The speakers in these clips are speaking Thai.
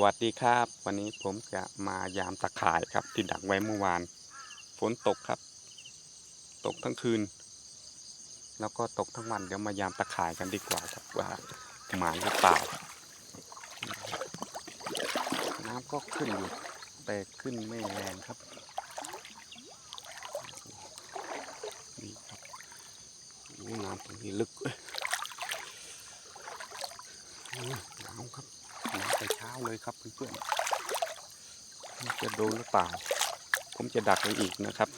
วัสดีครับ วันนี้ผมจะมายามตะข่ายครับที่ดักไว้เมื่อวาน ฝนตกครับ ตกทั้งคืน แล้วก็ตกทั้งวันเดี๋ยวมายามตะข่ายกันดีกว่าครับว่าหมานหรือเปล่า น้ำก็ขึ้นอยู่แต่ขึ้นไม่แรงครับนี่ครับน้ำตรงนี้ลึกเอ้ยอ้ยน้ำครับ น้ำแต่เช้าเลยครับเพื่อนๆจะโดนหรือเปล่า ผมจะดักไว้อีกนะครับ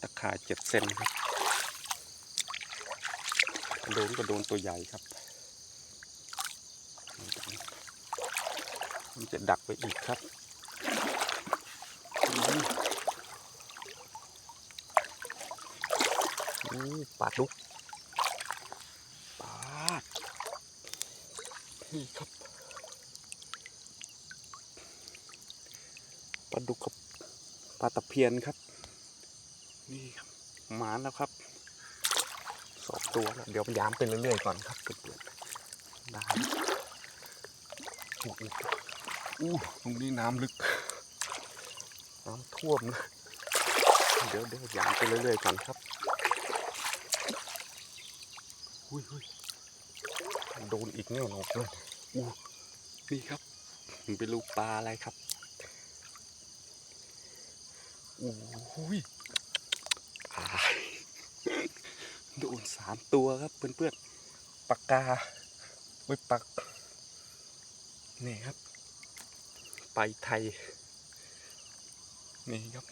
ตะข่ายเจ็ดเซนครับโดนก็โดนตัวใหญ่ครับ ผมจะดักไว้อีกครับนี่ปลาดุกปลาด นี่ครับปลาดุกกับปลาตะเพียนครับ นี่ครับหมาแล้วครับสองตัวแล้วเดี๋ยวย้ำไปเรื่อยๆก่อนครับเพื่อนๆได้โอ้โหอู้ตรงนี้น้ำลึก น้ำท่วมนะเดี๋ยวเดี๋ยวย้ำไปเรื่อยๆก่อนครับ อุ้ยอุ้ย โดนอีกแน่นอนเลยอู้นี่ครับเป็นลูกปลาอะไรครับอู้หูยตายโดนสามตัวครับเพื่อนๆปากกาไว้ปักนี่ครับ ไปไทย นี่ครับ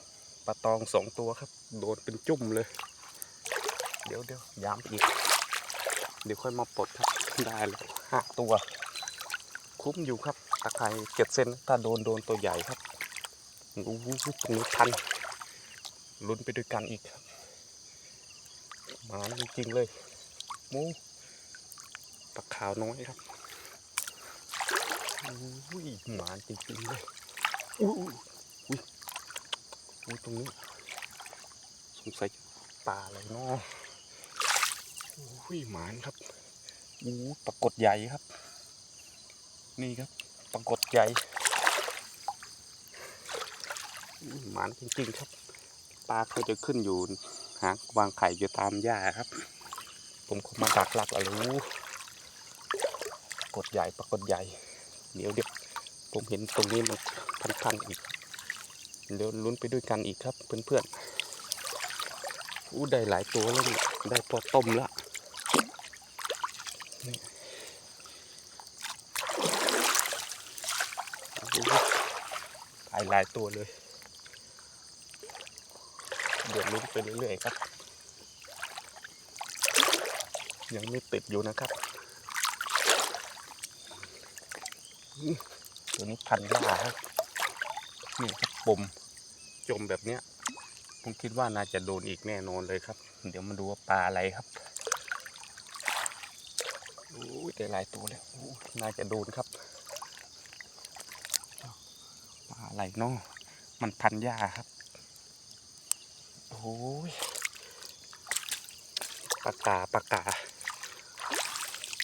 ปลาตองสองตัวครับ โดนเป็นจุ่มเลย เดี๋ยวเดี๋ยวย้ำอีก เดี๋ยวค่อยมาปลดครับ ได้แล้วห้าตัว คุ้มอยู่ครับตะไคร้เจ็ดเซนถ้าโดนโดนตัวใหญ่ครับโอ้โหตรงนี้พันลุ้นไปด้วยกันอีกครับหมาจริงๆเลยมูปลาขาวน้อยครับโอ้ยหมาจริงๆเลยอู้อุ้ยอุ้ยตรงนี้สงสัยปลาอะไรเนาะโอ้ยหมานครับ อู้ปรากฏใหญ่ครับ นี่ครับปรากฏใหญ่หมานจริงๆครับปลาเขาจะขึ้นอยู่หางวางไข่อยู่ตามหญ้าครับ ผมก็มาดักหลักอะไรู้ปรากฏใหญ่ปรากฏใหญ่ เดี๋ยวเดี๋ยวผมเห็นตรงนี้มันพันๆอีก เดี๋ยวลุ้นไปด้วยกันอีกครับเพื่อนๆอู้ได้หลายตัวแล้วนี่ได้พอต้มละ หลายหลายตัวเลย เดี๋ยวลุ้นไปเรื่อยๆครับ ยังไม่ติดอยู่นะครับอื้อตัวนี้พันยาครับนี่ครับปมจมแบบเนี้ย ผมคิดว่าน่าจะโดนอีกแน่นอนเลยครับ เดี๋ยวมาดูว่าปลาอะไรครับโอ้ยได้หลายตัวเลยน่าจะโดนครับ ปลา อะไรเนาะมันพันหญ้าครับ โอ้ยปลากาปลากา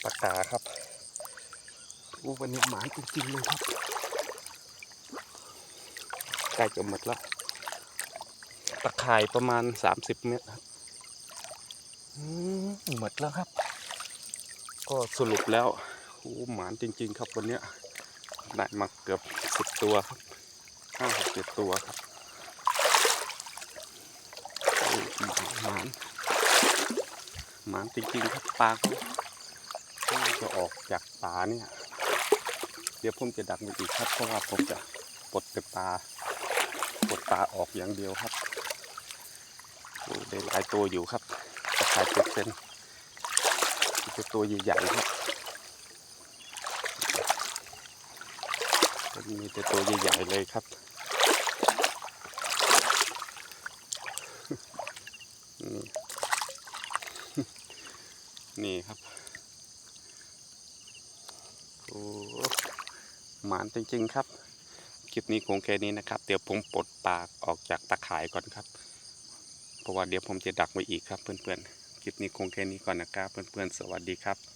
ปลากาครับโอ้วันนี้หมานจริงๆเลยครับใกล้จะหมดแล้วตะข่ายประมาณ30เมตรครับอืมหมดแล้วครับ ก็สรุปแล้วโอ้หมานจริง ๆ ครับวันนี้ได้มาเกือบสิบตัวครับ ห้าหกเจ็ดตัวครับหมานหมานจริงๆครับปลาก็น่าจะออกจากป่าเนี่ย เดี๋ยวผมจะดักมันอีกครับ เพราะว่าผมจะปลดแต่ปลาปลดปลาออกอย่างเดียวครับโอ้ได้หลายตัวอยู่ครับตะขายเจ็ดเซนเป็นตัวใหญ่ๆครับมีแต่ตัวใหญ่ๆเลยครับ นี่ครับโอ้หมานจริง ๆ ครับ คลิปนี้คงแค่นี้นะครับ เดี๋ยวผมปลดปากออกจากตะข่ายก่อนครับ เพราะว่าเดี๋ยวผมจะดักไว้อีกครับเพื่อนๆ คลิปนี้คงแค่นี้ก่อนนะครับ เพื่อนๆ สวัสดีครับ